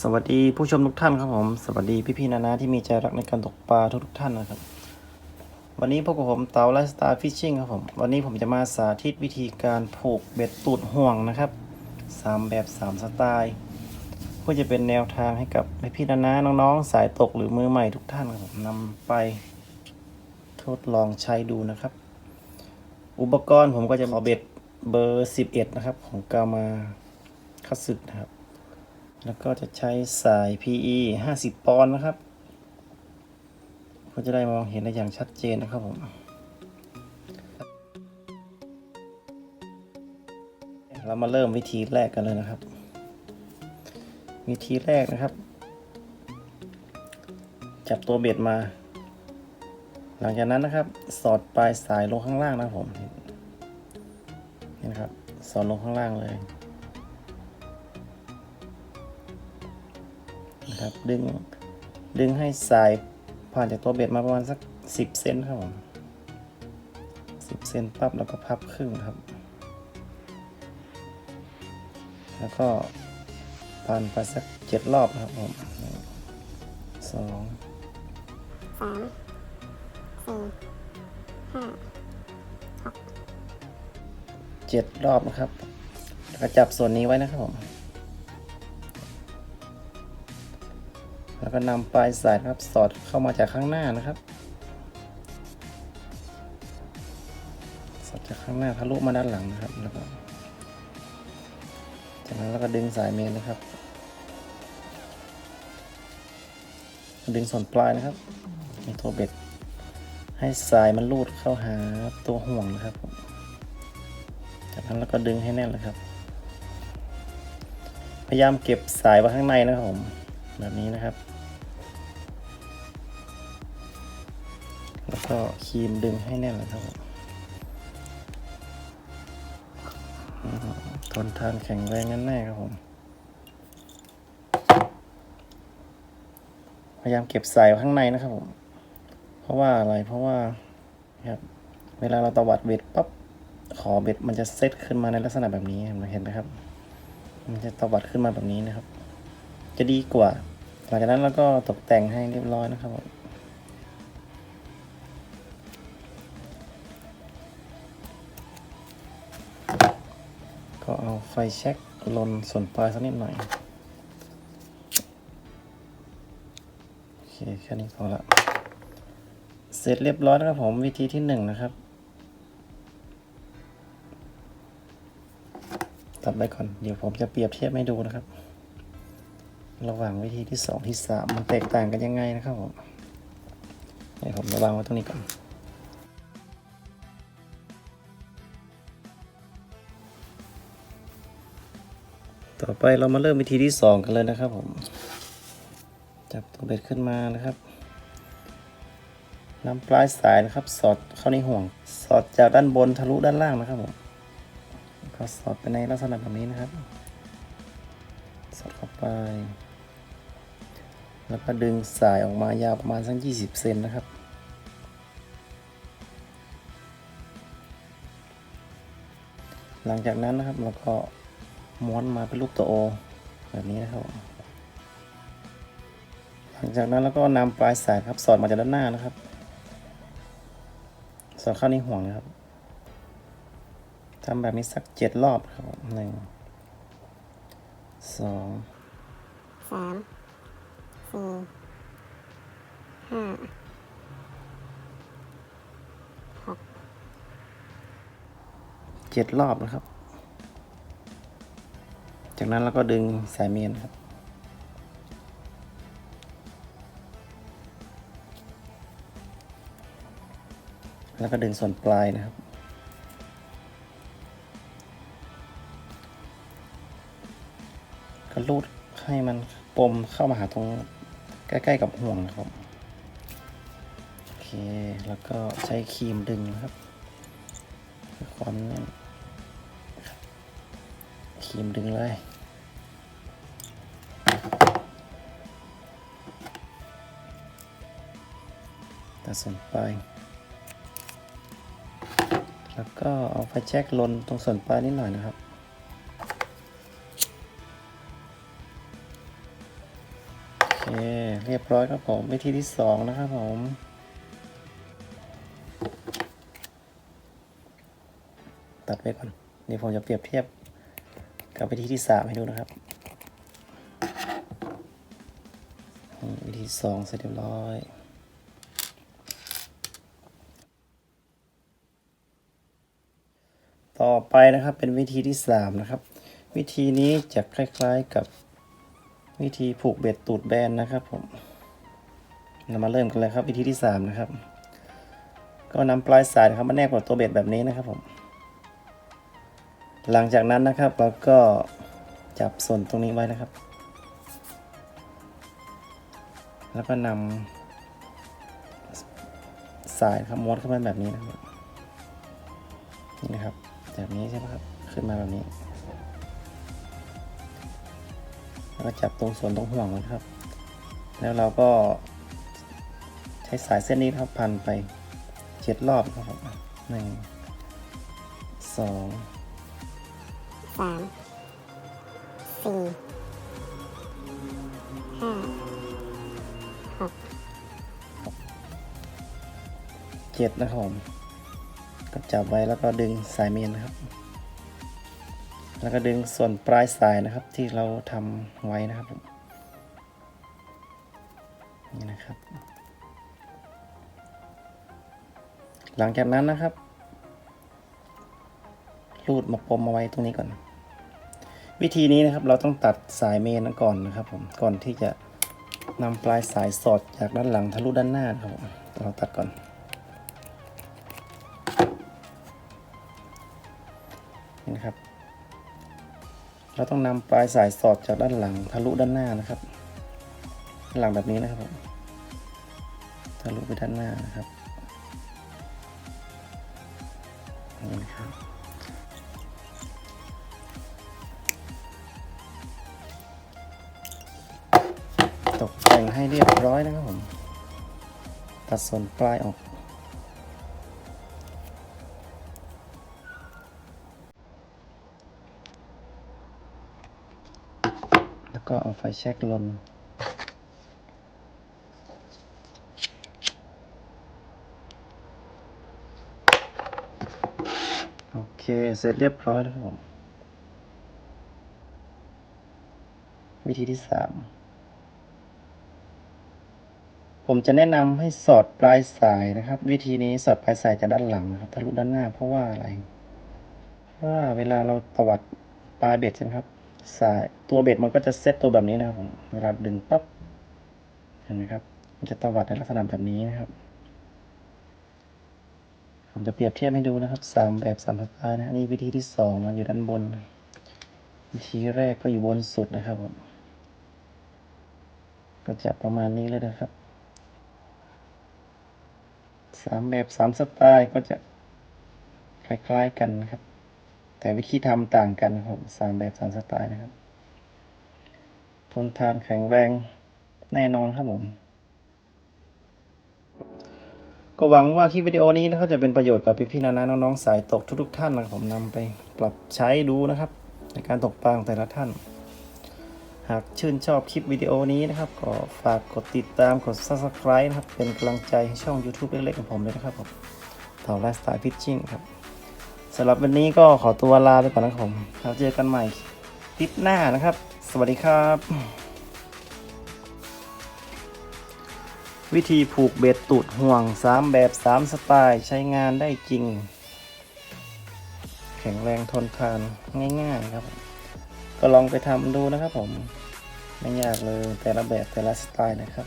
สวัสดีผู้ชมทุกท่านครับผม สวัสดีพี่ๆนานาที่มีใจรักในการตกปลาทุกๆท่านนะครับ วันนี้พบกับผมเต๋าไลฟ์สไตล์ฟิชชิ่งครับผม วันนี้ผมจะมาสาธิตวิธีการผูกเบ็ดตูดห่วงนะครับสามแบบสามสไตล์เพื่อจะเป็นแนวทางให้กับพี่ๆนานาน้องๆ สายตกหรือมือใหม่ทุกท่านครับผมนำไปทดลองใช้ดูนะครับ อุปกรณ์ผมก็จะขอเบ็ดเบอร์ 11 นะครับ ของกามาคัตสึนะครับ แล้วก็จะใช้สาย PE 50 ปอนด์นะครับก็จะได้มองเห็นได้อย่างชัดเจนนะครับผมเรามาเริ่มวิธีแรกกันเลยนะครับ วิธีแรกนะครับ จับตัวเบ็ดมา หลังจากนั้นนะครับ สอดปลายสายลงข้างล่างนะครับผมนี่นะครับ สอดลงข้างล่างเลย นะครับดึงดึงให้สายผ่านจากตัวเบ็ดมาประมาณสักสิบเซนครับผมสิบเซนปั๊บแล้วก็พับครึ่งครับ แล้วก็ผ่านไปสักเจ็ดรอบนะครับผมหนึ่งสองสามสี่ห้าเจ็ดรอบนะครับแล้วก็จับส่วนนี้ไว้นะครับผม แล้วก็นำปลายสายครับสอดเข้ามาจากข้างหน้านะครับ สอดจากข้างหน้าทะลุมาด้านหลังนะครับแล้วก็จากนั้นเราก็ดึงสายเมนนะครับ ดึงส่วนปลายนะครับในตัวเบ็ด ให้สายมันลูดเข้าหาตัวห่วงนะครับ จากนั้นเราก็ดึงให้แน่นเลยครับ พยายามเก็บสายไว้ข้างในนะครับผมแบบนี้นะครับ แล้วก็ครีมดึงให้แน่นเลยครับผมทนทานแข็งแรงแน่ๆครับผม พยายามเก็บสายข้างในนะครับผม เพราะว่าอะไรเพราะว่าครับเวลาเราตวัดเบ็ดปั๊บขอเบ็ดมันจะเซตขึ้นมาในลักษณะแบบนี้เห็นไหมครับ มันจะตวัดขึ้นมาแบบนี้นะครับ จะดีกว่า หลังจากนั้นเราก็ตกแต่งให้เรียบร้อยนะครับผม ก็เอาไฟแช็กลนส่วนปลายสักนิดหน่อย โอเค แค่นี้พอละ เสร็จเรียบร้อยนะครับผมวิธีที่หนึ่งนะครับ ตัดไปก่อน เดี๋ยวผมจะเปรียบเทียบให้ดูนะครับ ระหว่างวิธีที่สองที่สามมันแตกต่างกันยังไงนะครับผมเดี๋ยวผมระวางไว้ตรงนี้ก่อน ต่อไปเรามาเริ่มวิธีที่สองกันเลยนะครับผม จับตัวเบ็ดขึ้นมานะครับนำปลายสายนะครับ สอดเข้าในห่วง สอดจากด้านบนทะลุด้านล่างนะครับผมก็สอดไปในลักษณะแบบนี้นะครับ สอดเข้าไป แล้วก็ดึงสายออกมายาวประมาณสัก20 เซนนะครับหลังจากนั้นนะครับเราก็ ม้วนมาเป็นรูปตัวโอ แบบนี้นะครับ หลังจากนั้นเราก็นำปลายสายครับ สอดมาจากด้านหน้านะครับ สอดเข้าในห่วงนะครับทำแบบนี้สักเจ็ดรอบครับผมหนึ่งสองสามสี่ห้าเจ็ดรอบนะครับ จากนั้นเราก็ดึงสายเมนครับ แล้วก็ดึงส่วนปลายนะครับ ก็รูดให้มันปมเข้ามาหาตรงใกล้ๆกับห่วงนะครับ โอเค แล้วก็ใช้ครีมดึงนะครับความแน่นครีมดึงเลย ตัดส่วนปลาย แล้วก็เอาไฟแช็กลนตรงส่วนปลายนิดหน่อยนะครับเรียบร้อยครับผมวิธีที่สองนะครับผมตัดไว้ก่อนเดี๋ยวผมจะเปรียบเทียบกับวิธีที่สามให้ดูนะครับ วิธีสองเสร็จเรียบร้อย ต่อไปนะครับเป็นวิธีที่สามนะครับ วิธีนี้จะคล้ายๆกับวิธีผูกเบ็ดตูดแบนนะครับผมเรามาเริ่มกันเลยครับวิธีที่สามนะครับ ก็นำปลายสายนะครับมาแนบกับตัวเบ็ดแบบนี้นะครับผม หลังจากนั้นนะครับเราก็จับส่วนตรงนี้ไว้นะครับ แล้วก็นำสายครับม้วนเข้าไปแบบนี้นะครับนี่นะครับ แบบนี้ใช่ไหมครับ ขึ้นมาแบบนี้ แล้วก็จับตรงส่วนตรงห่วงมันครับ แล้วเราก็ ใช้สายเส้นนี้ครับพันไปเจ็ดรอบครับหนึ่งสองสามสี่ห้าหกเจ็ดนะครับผม ก็จับไว้แล้วก็ดึงสายเมนนะครับ แล้วก็ดึงส่วนปลายสายนะครับที่เราทำไว้นะครับผมนี่นะครับ หลังจากนั้นนะครับ รูดมาปมเอาไว้ตรงนี้ก่อน วิธีนี้นะครับเราต้องตัดสายเมนก่อนนะครับผมก่อนที่จะนำปลายสายสอดจากด้านหลังทะลุด้านหน้านะครับผมเราตัดก่อน นะครับ เราต้องนำปลายสายสอดจากด้านหลังทะลุด้านหน้านะครับ หลังแบบนี้นะครับผมทะลุไปด้านหน้านะครับนี่นะครับตกแต่งให้เรียบร้อยนะครับผม ตัดส่วนปลายออก ก็เอาไฟแช็กลนโอเค เสร็จเรียบร้อยแล้วผม วิธีที่สามผมจะแนะนำให้สอดปลายสายนะครับ วิธีนี้สอดปลายสายจากด้านหลังนะครับทะลุด้านหน้าเพราะว่าอะไรเพราะว่าเวลาเราตวัดปลายเบ็ดใช่ไหมครับ สายตัวเบ็ดมันก็จะเซตตัวแบบนี้นะครับผมเวลาดึงปั๊บเห็นไหมครับ มันจะตวัดในลักษณะแบบนี้นะครับ ผมจะเปรียบเทียบให้ดูนะครับสามแบบสามสไตล์นะนี่วิธีที่สองมันอยู่ด้านบน วิธีแรกก็อยู่บนสุดนะครับผมก็จะประมาณนี้เลยนะครับสามแบบสามสไตล์ก็จะคล้ายๆกันนะครับ แต่วิธีทำต่างกันครับสามแบบสามสไตล์นะครับ ทนทานแข็งแรงแน่นอนครับผม ก็หวังว่าคลิปวิดีโอนี้นะครับจะเป็นประโยชน์กับพี่ๆนานาน้องๆสายตกทุกๆท่านนะผมนำไปปรับใช้ดูนะครับ ในการตกปลาของแต่ละท่าน หากชื่นชอบคลิปวิดีโอนี้นะครับ ก็ฝากกดติดตามกด subscribe นะครับ เป็นกำลังใจให้ช่อง YouTube เล็กๆของผมด้วยนะครับผมต่าไลฟ์สไตล์พิชชิ่งครับ สำหรับวันนี้ก็ขอตัวลาไปก่อนนะครับผมแล้วเจอกันใหม่คลิปหน้านะครับ สวัสดีครับ วิธีผูกเบ็ดตูดห่วง 3 แบบ 3 สไตล์ ใช้งานได้จริง แข็งแรงทนทานง่าย ๆ ครับ ก็ลองไปทำดูนะครับผม ไม่ยากเลยแต่ละแบบแต่ละสไตล์นะครับ